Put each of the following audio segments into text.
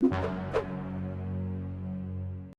you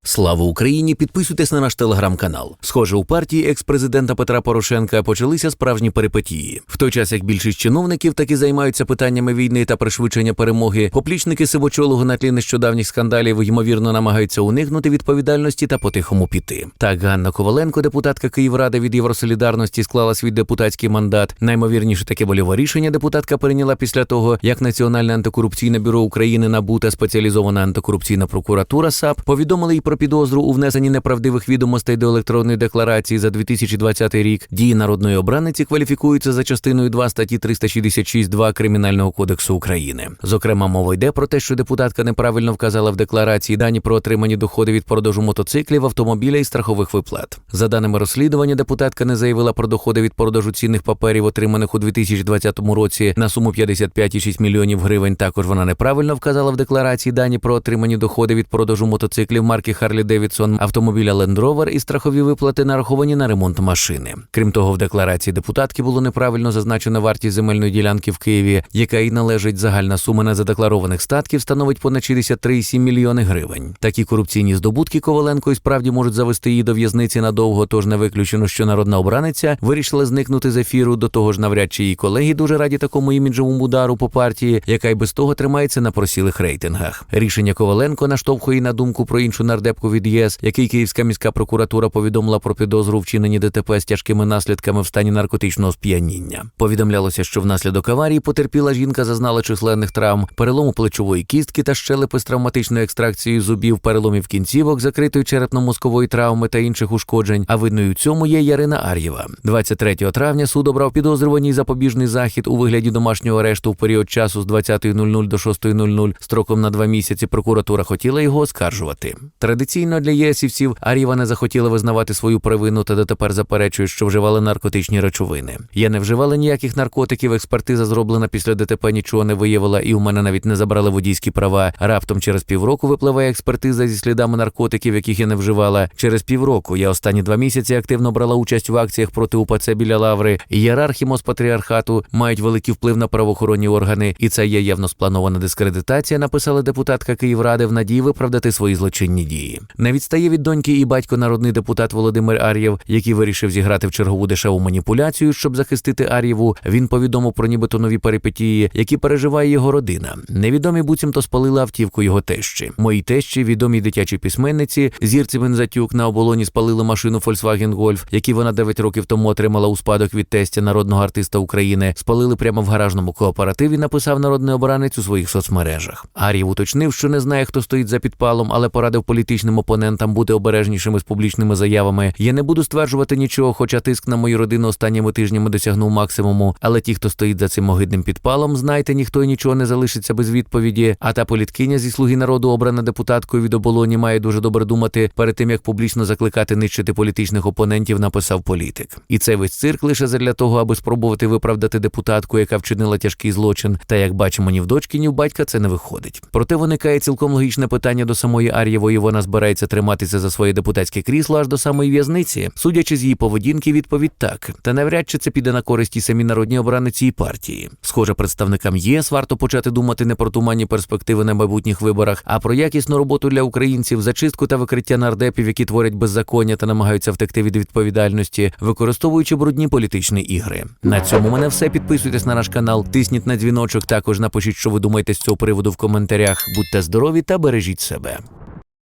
Слава Україні! Підписуйтесь на наш телеграм-канал. Схоже, у партії екс-президента Петра Порошенка почалися справжні перипетії. В той час як більшість чиновників таки займаються питаннями війни та пришвидшення перемоги, поплічники сивочолого на тлі нещодавніх скандалів ймовірно намагаються уникнути відповідальності та по-тихому піти. Так Ганна Коваленко, депутатка Київради від Євросолідарності, склала свій депутатський мандат. Наймовірніше таке вольове рішення депутатка прийняла після того, як Національне антикорупційне бюро України НАБУ та спеціалізована антикорупційна прокуратура САП повідомили їй про підозру у внесенні неправдивих відомостей до електронної декларації за 2020 рік. Дії народної обраниці кваліфікуються за частиною 2 статті 366.2 Кримінального кодексу України. Зокрема, мова йде про те, що депутатка неправильно вказала в декларації дані про отримані доходи від продажу мотоциклів, автомобіля і страхових виплат. За даними розслідування, депутатка не заявила про доходи від продажу цінних паперів, отриманих у 2020 році на суму 55,6 мільйонів гривень. Також вона неправильно вказала в декларації дані про отримані доходи від продажу мотоциклів марки Харлі Девідсон, автомобіля Land Rover і страхові виплати нараховані на ремонт машини. Крім того, в декларації депутатки було неправильно зазначена вартість земельної ділянки в Києві, яка й належить загальна сума незадекларованих статків, становить понад 63,7 мільйони гривень. Такі корупційні здобутки Коваленко і справді можуть завести її до в'язниці надовго. Тож не виключено, що народна обраниця вирішила зникнути з ефіру. До того ж, навряд чи її колеги дуже раді такому іміджовому удару по партії, яка й без того тримається на просілих рейтингах. Рішення Коваленко наштовхує на думку про іншу нардепку від ЄС, який Київська міська прокуратура повідомила про підозру вчиненні ДТП з тяжкими наслідками в стані наркотичного сп'яніння. Повідомлялося, що внаслідок аварії потерпіла жінка зазнала численних травм, перелому плечової кістки та щелепи з травматичною екстракцією зубів, переломів кінцівок, закритої черепно-мозкової травми та інших ушкоджень. А видною цьому є Ярина Ар'єва. 23 травня суд обрав підозрюваній запобіжний захід у вигляді домашнього арешту в період часу з 20.00 до 6.00 строком на два місяці. Прокуратура хотіла його оскаржувати. Традиційно для єсівців Ар'єва не захотіла визнавати свою провину та дотепер заперечує, що вживали наркотичні речовини. Я не вживала ніяких наркотиків. Експертиза зроблена після ДТП нічого не виявила, і у мене навіть не забрали водійські права. Раптом через півроку випливає експертиза зі слідами наркотиків, яких я не вживала. Через півроку я останні два місяці активно брала участь в акціях проти УПЦ біля лаври. Ієрархи Моспатріархату мають великий вплив на правоохоронні органи, і це є явно спланована дискредитація. Написала депутатка Київради в надії виправдати свої злочинні дії. Не відстає від доньки і батько народний депутат Володимир Ар'єв, який вирішив зіграти в чергову дешеву маніпуляцію, щоб захистити Ар'єву. Він повідомив про нібито нові перипетії, які переживає його родина. Невідомі буцімто спалили автівку його тещі. Мої тещі, відомій дитячій письменниці, зірці Бензатюк на оболоні спалили машину Volkswagen Golf, які вона 9 років тому отримала у спадок від тестя народного артиста України. Спалили прямо в гаражному кооперативі. Написав народний обранець у своїх соцмережах. Ар'єв уточнив, що не знає, хто стоїть за підпалом, але порадив політичним опонентам бути обережнішими з публічними заявами. Я не буду стверджувати нічого, хоча тиск на мою родину останніми тижнями досягнув максимуму. Але ті, хто стоїть за цим огидним підпалом, знайте, ніхто і нічого не залишиться без відповіді. А та політкиня зі слуги народу, обрана депутаткою від оболоні, має дуже добре думати перед тим, як публічно закликати нищити політичних опонентів, написав політик. І цей весь цирк лише задля того, аби спробувати виправдати депутатку, яка вчинила тяжкий злочин. Та як бачимо, ні в дочки, ні в батька це не виходить. Проте виникає цілком логічне питання до самої Ар'євої. Вона збирається триматися за своє депутатське крісло аж до самої в'язниці. Судячи з її поведінки, відповідь так. Та навряд чи це піде на користь і самі народні обраниці і партії. Схоже, представникам єС варто почати думати не про туманні перспективи на майбутніх виборах, а про якісну роботу для українців, зачистку та викриття нардепів, які творять беззаконня та намагаються втекти від відповідальності, використовуючи брудні політичні ігри. На цьому мене все. Підписуйтесь на наш канал, тисніть на дзвіночок. Також напишіть, що ви думаєте з цього приводу в коментарях. Будьте здорові та бережіть себе.